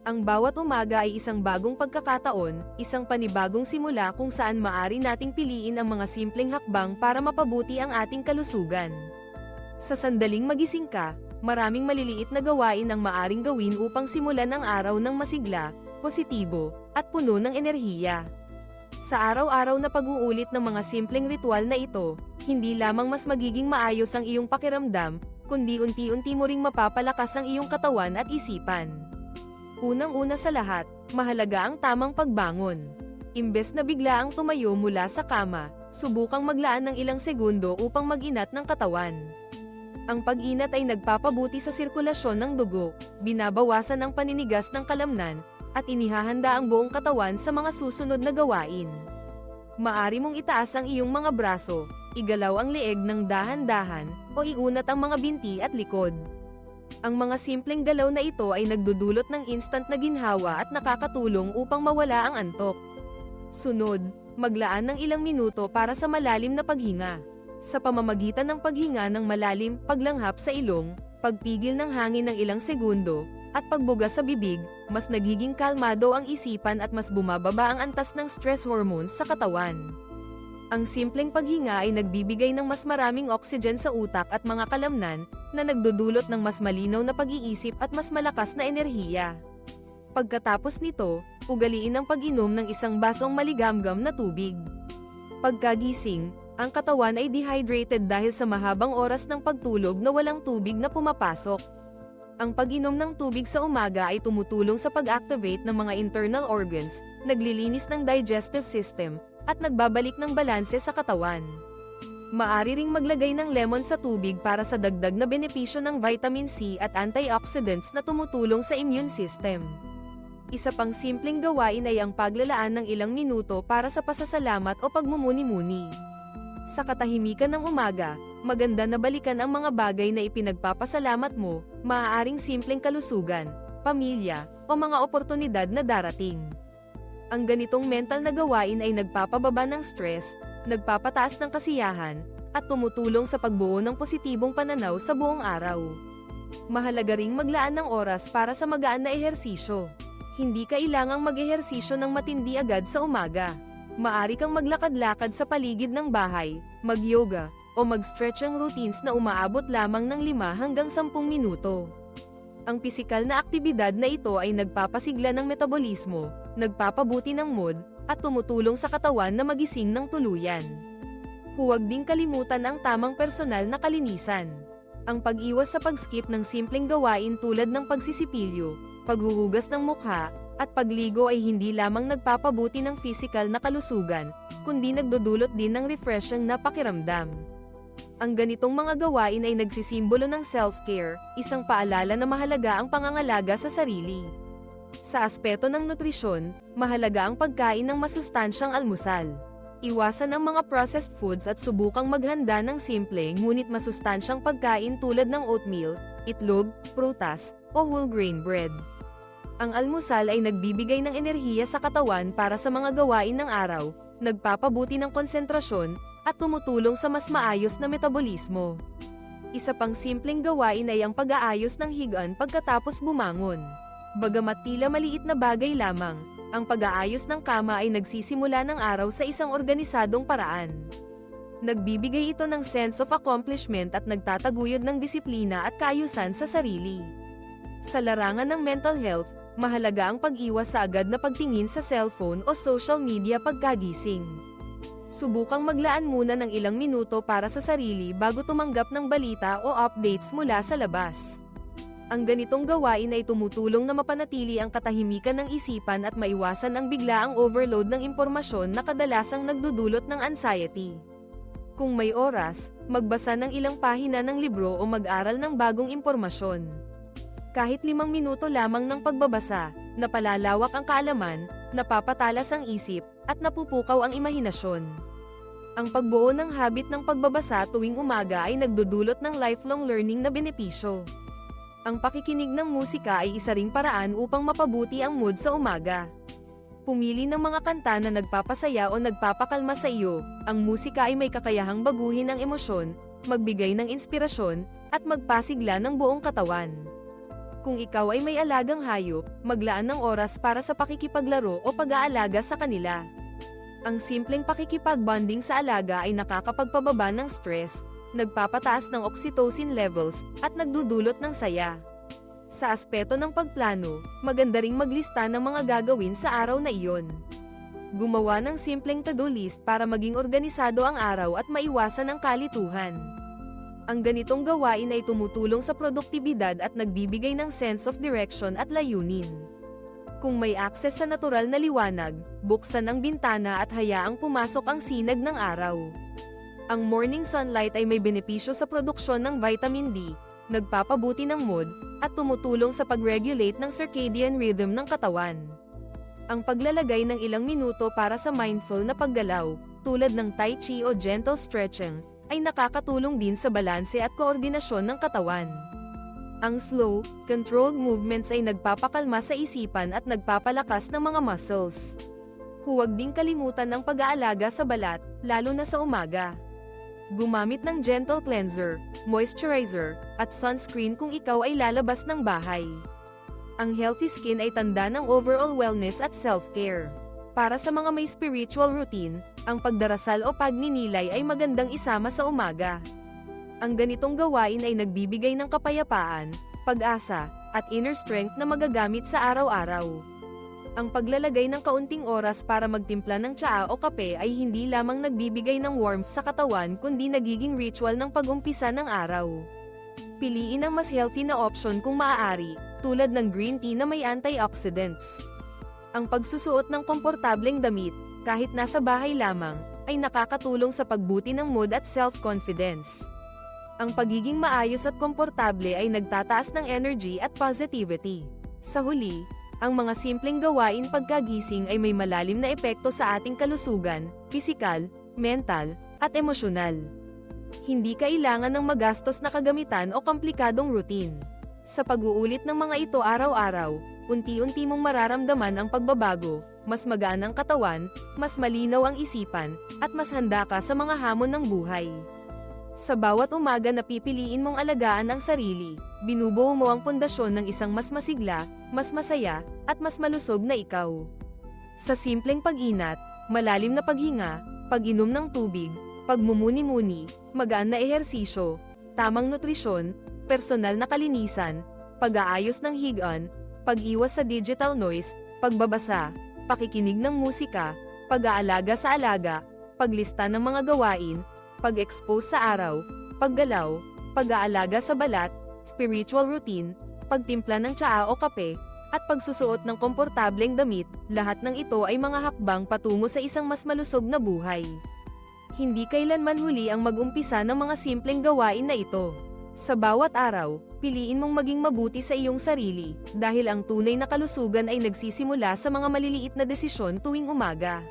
Ang bawat umaga ay isang bagong pagkakataon, isang panibagong simula kung saan maari nating piliin ang mga simpleng hakbang para mapabuti ang ating kalusugan. Sa sandaling magising ka, maraming maliliit na gawain ang maaring gawin upang simulan ang araw ng masigla, positibo, at puno ng enerhiya. Sa araw-araw na pag-uulit ng mga simpleng ritual na ito, hindi lamang mas magiging maayos ang iyong pakiramdam, kundi unti-unti mo ring mapapalakas ang iyong katawan at isipan. Unang-una sa lahat, mahalaga ang tamang pagbangon. Imbes na bigla ang tumayo mula sa kama, subukang maglaan ng ilang segundo upang mag-inat ng katawan. Ang pag-inat ay nagpapabuti sa sirkulasyon ng dugo, binabawasan ang paninigas ng kalamnan, at inihahanda ang buong katawan sa mga susunod na gawain. Maari mong itaas ang iyong mga braso, igalaw ang leeg ng dahan-dahan, o iunat ang mga binti at likod. Ang mga simpleng galaw na ito ay nagdudulot ng instant na ginhawa at nakakatulong upang mawala ang antok. Sunod, maglaan ng ilang minuto para sa malalim na paghinga. Sa pamamagitan ng paghinga ng malalim, paglanghap sa ilong, pagpigil ng hangin ng ilang segundo, at pagbuga sa bibig, mas nagiging kalmado ang isipan at mas bumababa ang antas ng stress hormones sa katawan. Ang simpleng paghinga ay nagbibigay ng mas maraming oxygen sa utak at mga kalamnan, na nagdudulot ng mas malinaw na pag-iisip at mas malakas na enerhiya. Pagkatapos nito, ugaliin ang pag-inom ng isang basong maligamgam na tubig. Pagkagising, ang katawan ay dehydrated dahil sa mahabang oras ng pagtulog na walang tubig na pumapasok. Ang pag-inom ng tubig sa umaga ay tumutulong sa pag-activate ng mga internal organs, naglilinis ng digestive system, at nagbabalik ng balanse sa katawan. Maari ring maglagay ng lemon sa tubig para sa dagdag na benepisyo ng vitamin C at antioxidants na tumutulong sa immune system. Isa pang simpleng gawain ay ang paglalaan ng ilang minuto para sa pasasalamat o pagmumuni-muni. Sa katahimikan ng umaga, maganda na balikan ang mga bagay na ipinagpapasalamat mo, maaaring simpleng kalusugan, pamilya, o mga oportunidad na darating. Ang ganitong mental na gawain ay nagpapababa ng stress, nagpapataas ng kasiyahan, at tumutulong sa pagbuo ng positibong pananaw sa buong araw. Mahalaga ring maglaan ng oras para sa magaan na ehersisyo. Hindi kailangang mag-ehersisyo ng matindi agad sa umaga. Maari kang maglakad-lakad sa paligid ng bahay, mag-yoga, o mag-stretching routines na umaabot lamang ng 5 hanggang 10 minuto. Ang pisikal na aktibidad na ito ay nagpapasigla ng metabolismo, nagpapabuti ng mood, at tumutulong sa katawan na magising ng tuluyan. Huwag ding kalimutan ang tamang personal na kalinisan. Ang pag-iwas sa pag-skip ng simpleng gawain tulad ng pagsisipilyo, paghuhugas ng mukha, at pagligo ay hindi lamang nagpapabuti ng physical na kalusugan, kundi nagdudulot din ng refreshing na pakiramdam. Ang ganitong mga gawain ay nagsisimbolo ng self-care, isang paalala na mahalaga ang pangangalaga sa sarili. Sa aspeto ng nutrisyon, mahalaga ang pagkain ng masustansyang almusal. Iwasan ang mga processed foods at subukang maghanda ng simple ngunit masustansyang pagkain tulad ng oatmeal, itlog, prutas, o whole grain bread. Ang almusal ay nagbibigay ng enerhiya sa katawan para sa mga gawain ng araw, nagpapabuti ng konsentrasyon, at tumutulong sa mas maayos na metabolismo. Isa pang simpleng gawain ay ang pag-aayos ng higaan pagkatapos bumangon. Bagamat tila maliit na bagay lamang, ang pag-aayos ng kama ay nagsisimula ng araw sa isang organisadong paraan. Nagbibigay ito ng sense of accomplishment at nagtataguyod ng disiplina at kaayusan sa sarili. Sa larangan ng mental health, mahalaga ang pag-iwas sa agad na pagtingin sa cellphone o social media pagkagising. Subukang maglaan muna ng ilang minuto para sa sarili bago tumanggap ng balita o updates mula sa labas. Ang ganitong gawain ay tumutulong na mapanatili ang katahimikan ng isipan at maiwasan ang biglaang overload ng impormasyon na kadalasang nagdudulot ng anxiety. Kung may oras, magbasa ng ilang pahina ng libro o mag-aral ng bagong impormasyon. Kahit limang minuto lamang ng pagbabasa, napalalawak ang kaalaman, napapatalas ang isip, at napupukaw ang imahinasyon. Ang pagbuo ng habit ng pagbabasa tuwing umaga ay nagdudulot ng lifelong learning na benepisyo. Ang pakikinig ng musika ay isa ring paraan upang mapabuti ang mood sa umaga. Pumili ng mga kanta na nagpapasaya o nagpapakalma sa iyo, ang musika ay may kakayahang baguhin ang emosyon, magbigay ng inspirasyon, at magpasigla ng buong katawan. Kung ikaw ay may alagang hayop, maglaan ng oras para sa pakikipaglaro o pag-aalaga sa kanila. Ang simpleng pakikipagbonding sa alaga ay nakakapagpababa ng stress, nagpapataas ng oxytocin levels, at nagdudulot ng saya. Sa aspeto ng pagplano, maganda ring maglista ng mga gagawin sa araw na iyon. Gumawa ng simpleng to-do list para maging organisado ang araw at maiwasan ang kalituhan. Ang ganitong gawain ay tumutulong sa produktibidad at nagbibigay ng sense of direction at layunin. Kung may access sa natural na liwanag, buksan ang bintana at hayaang pumasok ang sinag ng araw. Ang morning sunlight ay may benepisyo sa produksyon ng vitamin D, nagpapabuti ng mood, at tumutulong sa pag-regulate ng circadian rhythm ng katawan. Ang paglalagay ng ilang minuto para sa mindful na paggalaw, tulad ng tai chi o gentle stretching, ay nakakatulong din sa balanse at koordinasyon ng katawan. Ang slow, controlled movements ay nagpapakalma sa isipan at nagpapalakas ng mga muscles. Huwag ding kalimutan ang pag-aalaga sa balat, lalo na sa umaga. Gumamit ng gentle cleanser, moisturizer, at sunscreen kung ikaw ay lalabas ng bahay. Ang healthy skin ay tanda ng overall wellness at self-care. Para sa mga may spiritual routine, ang pagdarasal o pagninilay ay magandang isama sa umaga. Ang ganitong gawain ay nagbibigay ng kapayapaan, pag-asa, at inner strength na magagamit sa araw-araw. Ang paglalagay ng kaunting oras para magtimpla ng tsaa o kape ay hindi lamang nagbibigay ng warmth sa katawan kundi nagiging ritual ng pag-umpisa ng araw. Piliin ang mas healthy na option kung maaari, tulad ng green tea na may antioxidants. Ang pagsusuot ng komportableng damit, kahit nasa bahay lamang, ay nakakatulong sa pagbuti ng mood at self-confidence. Ang pagiging maayos at komportable ay nagtataas ng energy at positivity. Sa huli, ang mga simpleng gawain pagkagising ay may malalim na epekto sa ating kalusugan, pisikal, mental, at emosyonal. Hindi kailangan ng magastos na kagamitan o komplikadong routine. Sa pag-uulit ng mga ito araw-araw, unti-unti mong mararamdaman ang pagbabago, mas magaan ang katawan, mas malinaw ang isipan, at mas handa ka sa mga hamon ng buhay. Sa bawat umaga na pipiliin mong alagaan ang sarili, binubuo mo ang pundasyon ng isang mas masigla, mas masaya, at mas malusog na ikaw. Sa simpleng pag-inat, malalim na paghinga, pag-inom ng tubig, pagmumuni-muni, magaan na ehersisyo, tamang nutrisyon, personal na kalinisan, pag-aayos ng higaan, pag-iwas sa digital noise, pagbabasa, pakikinig ng musika, pag-aalaga sa alaga, paglista ng mga gawain, pag-expose sa araw, paggalaw, pag-aalaga sa balat, spiritual routine, pagtimpla ng tsaa o kape, at pagsusuot ng komportableng damit, lahat ng ito ay mga hakbang patungo sa isang mas malusog na buhay. Hindi kailanman huli ang mag-umpisa ng mga simpleng gawain na ito. Sa bawat araw, piliin mong maging mabuti sa iyong sarili, dahil ang tunay na kalusugan ay nagsisimula sa mga maliliit na desisyon tuwing umaga.